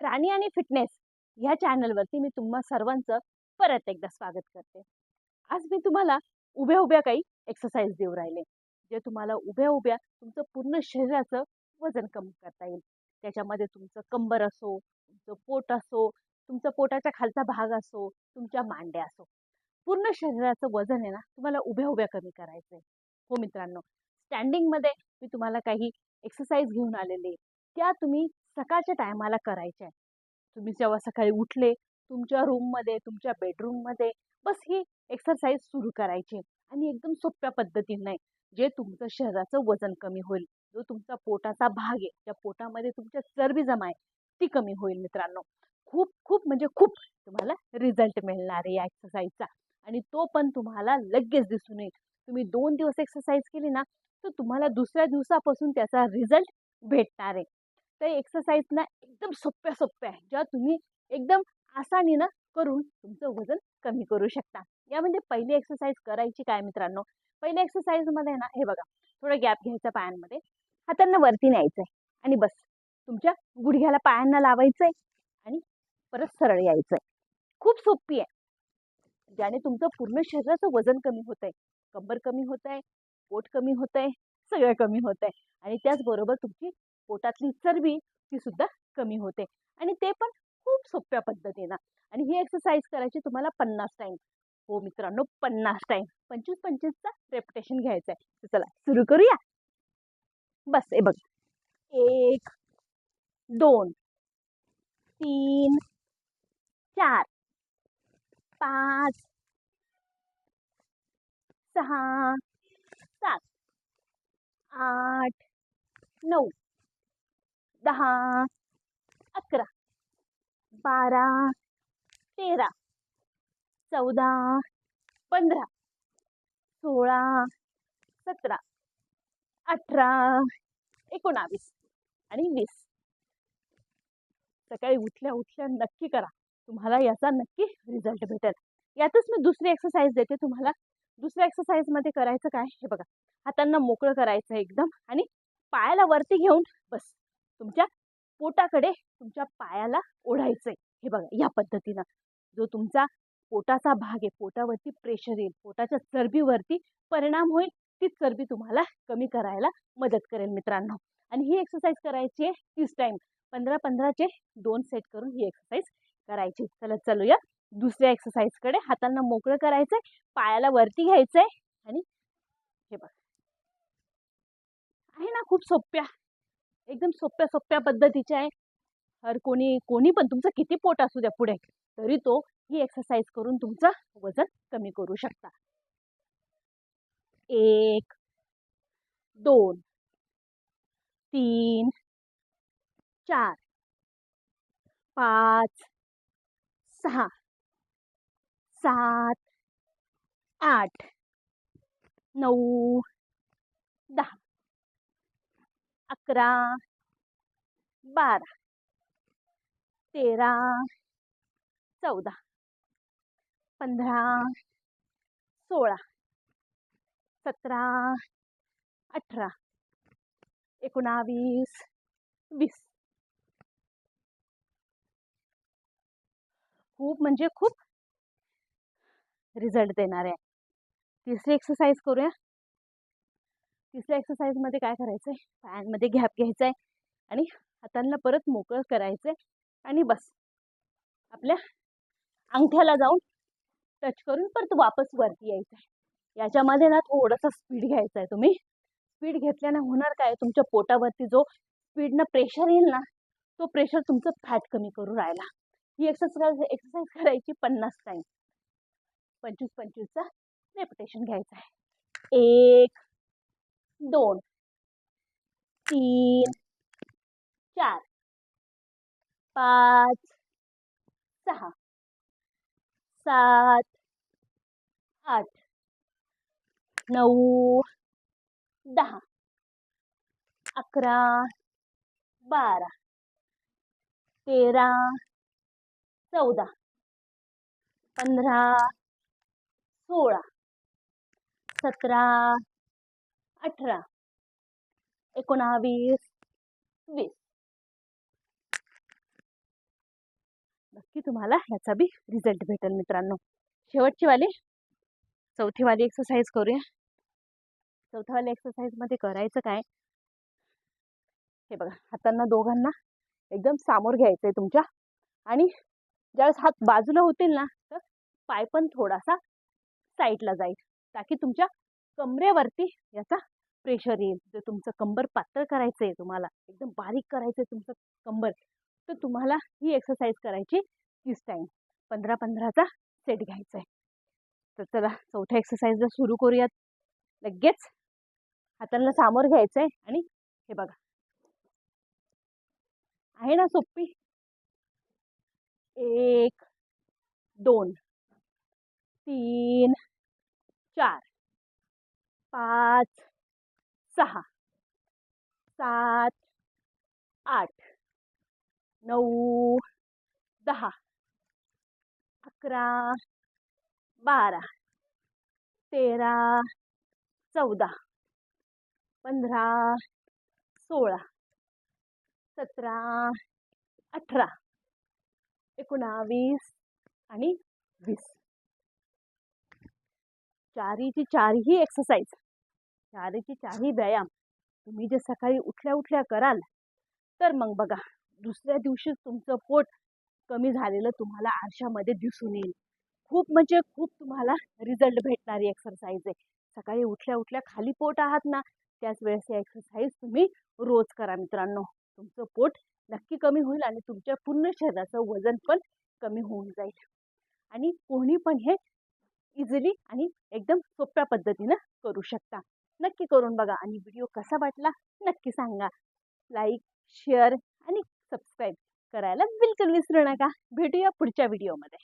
राणी आणि फिटनेस ह्या चॅनलवरती मी तुम्हा सर्वांचं परत एकदा स्वागत करते. आज मी तुम्हाला उभ्या उभ्या काही एक्सरसाइज देऊ राहिले जे तुम्हाला उभ्या उभ्या तुमचं पूर्ण शरीराचं वजन कमी करता येईल. त्याच्यामध्ये तुमचं कंबर असो तुमचं पोट असो तुमचं पोटाच्या खालचा भाग असो तुमच्या मांड्या असो. पूर्ण शरीराचं वजन आहे ना तुम्हाला उभ्या उभ्या कमी करायचं आहे हो मित्रांनो स्टँडिंगमध्ये मी तुम्हाला काही एक्सरसाइज घेऊन आलेले त्या तुम्ही सकाळच्या टायमाला करायच्या आहे तुम्ही जेव्हा सकाळी उठले तुमच्या रूममध्ये तुमच्या बेडरूममध्ये बस ही एक्सरसाइज सुरू करायची आहे. आणि एकदम सोप्या पद्धतीने जे तुमचं शरीराचं वजन कमी होईल जो तुमचा पोटाचा भाग आहे त्या पोटामध्ये तुमच्या चरबी जमा आहे ती कमी होईल मित्रांनो. खूप खूप म्हणजे खूप तुम्हाला रिझल्ट मिळणार आहे या एक्सरसाइजचा आणि तो पण तुम्हाला लगेच दिसून येईल. तुम्ही दोन दिवस एक्सरसाइज केली ना तर तुम्हाला दुसऱ्या दिवसापासून त्याचा रिझल्ट भेटणार आहे. तर एक्सरसाइज ना एकदम सोप्या सोप्या आहे. ज्या तुम्ही एकदम आसानीनं करून तुमचं वजन कमी करू शकता. यामध्ये पहिली एक्सरसाइज करायची काय मित्रांनो? पहिल्या एक्सरसाइजमध्ये ना हे बघा थोडं गॅप घ्यायचा पायांमध्ये. हातांना वरती न्यायचं आहे आणि बस तुमच्या गुडघ्याला पायांना लावायचं आहे आणि परत सरळ यायचं आहे खूप सोपी आहे. ज्याने तुमचं पूर्ण शरीराचं वजन कमी होत आहे कंबर कमी होत आहे पोट कमी होत आहे सगळं कमी होत आहे आणि त्याचबरोबर तुमची पोटातली चरबी ती सुद्धा कमी होते. आणि ते पण खूप सोप्या पद्धतीनं. आणि ही एक्सरसाइज करायची तुम्हाला पन्नास टाईम हो मित्रांनो पन्नास टाईम पंचवीस पंचवीसचा रेप्युटेशन घ्यायचं आहे चला सुरू करूया. बस हे बघ. एक दोन तीन चार पाच सहा सात आठ नऊ. दहा अकरा बारा तेरा चौदा पंधरा सोळा सतरा अठरा एकोणावीस आणि वीस. सकाळी उठल्या उठल्या नक्की करा. तुम्हाला याचा नक्की रिझल्ट भेटेल. यातच मी दुसरी एक्सरसाइज देते तुम्हाला. दुसऱ्या एक्सरसाइजमध्ये करायचं काय? हे बघा. हातांना मोकळं करायचं एकदम आणि पायाला वरती घेऊन बस. तुमच्या पोटाकडे तुमच्या पायाला ओढायचंय. हे बघा या पद्धतीनं. जो तुमचा पोटाचा भाग आहे पोटावरती प्रेशर येईल पोटाच्या चरबीवरती परिणाम होईल ती चरबी तुम्हाला कमी करायला मदत करेल मित्रांनो. आणि ही एक्सरसाइज करायची आहे तीस टाईम पंधरा पंधराचे दोन सेट करून ही एक्सरसाइज करायची. चला चलूया. दुसऱ्या एक्सरसाइजकडे हातांना मोकळं करायचंय पायाला वरती घ्यायचंय आणि हे बघ. आहे ना खूप सोप्या. एकदम सोप्या सोप्या पद्धतीच्या आहे. हर कोणी कोणी पण तुमचं किती पोट असू द्या पुढे तरी तो ही एक्सरसाइज करून तुमचं वजन कमी करू शकता. एक दोन तीन चार पाच सहा सात आठ नऊ दहा. अकरा, बारा, तेरा, चौदा, पंधरा, सोळा, सतरा, अठरा, एकोणावीस, वीस. खूप म्हणजे खूप रिझल्ट देणार. आहे तिसरी एक्सरसाइज करूया. तिसऱ्या एक्सरसाइजमध्ये काय करायचं आहे पायांमध्ये घॅप घ्यायचा आहे आणि हातांना परत मोकळं करायचं आहे आणि बस. आपल्या अंगठ्याला जाऊन टच करून परत वापस वरती यायचं आहे याच्यामध्ये ना थोडंसं स्पीड घ्यायचं आहे तुम्ही. स्पीड घेतल्याने होणार काय? तुमच्या पोटावरती जो स्पीडनं प्रेशर येईल ना तो प्रेशर तुमचं फॅट कमी करू राहिला. ही एक्सरसाइज एक्सरसाइज करायची पन्नास टाईम पंचवीस पंचवीसचा रेप्युटेशन घ्यायचं आहे एक दोन. तीन. चार. पाच. सहा. सात. आठ. नऊ. दहा. अकरा. बारा. तेरा. चौदा. पंधरा. सोळा. सतरा. अठरा एकोणावीस वीस. नक्की तुम्हाला ह्याचा बी रिझल्ट भेटेल मित्रांनो. शेवटची वाली. चौथी वाली एक्सरसाइज करूया. चौथ्यावाली एक्सरसाइजमध्ये करायचं काय? हे बघा हातांना दोघांना एकदम सामोर घ्यायचं आहे तुमच्या. आणि ज्यावेळेस हात बाजूला होतील ना तर पाय पण थोडासा साईडला जाईल. ताकी तुमच्या कमरेवरती याचा प्रेशर येईल. जर तुमचं कंबर पातळ करायचं आहे तुम्हाला एकदम बारीक करायचं आहे तुमचं कंबर तर तुम्हाला ही एक्सरसाइज करायची तीस टाईम पंधरा पंधराचा सेट घ्यायचा आहे तर चला चौथ्या एक्सरसाइजला सुरू करूयात. लगेच हातांना सामोर घ्यायचं आहे आणि हे बघा. आहे ना सोपी एक दोन तीन चार पाच सहा. सात आठ. नऊ दहा. अकरा बारा. तेरा चौदा. पंधरा सोळा. सतरा अठरा. एकोणावीस आणि वीस. चारीची चारही एक्सरसाइज चारीची चारही व्यायाम तुम्ही जे सकाळी उठल्या उठल्या कराल तर मग बघा दुसऱ्या दिवशीच तुमचं पोट कमी झालेलं तुम्हाला आरशामध्ये दिसून येईल. खूप म्हणजे खूप तुम्हाला रिझल्ट भेटणारी एक्सरसाइज आहे. सकाळी उठल्या उठल्या खाली पोट आहात ना त्याच वेळेस ही एक्सरसाइज तुम्ही रोज करा मित्रांनो. तुमचं पोट नक्की कमी होईल आणि तुमच्या पूर्ण शरीराचं वजन पण कमी होऊन जाईल. आणि कोणी पण हे इझिली आणि एकदम सोप्या पद्धतीनं करू शकता. नक्की करून बघा आणि व्हिडिओ कसा वाटला नक्की सांगा. लाईक शेअर आणि सबस्क्राईब करायला बिलकुल विसरू नका. भेटूया पुढच्या व्हिडिओमध्ये.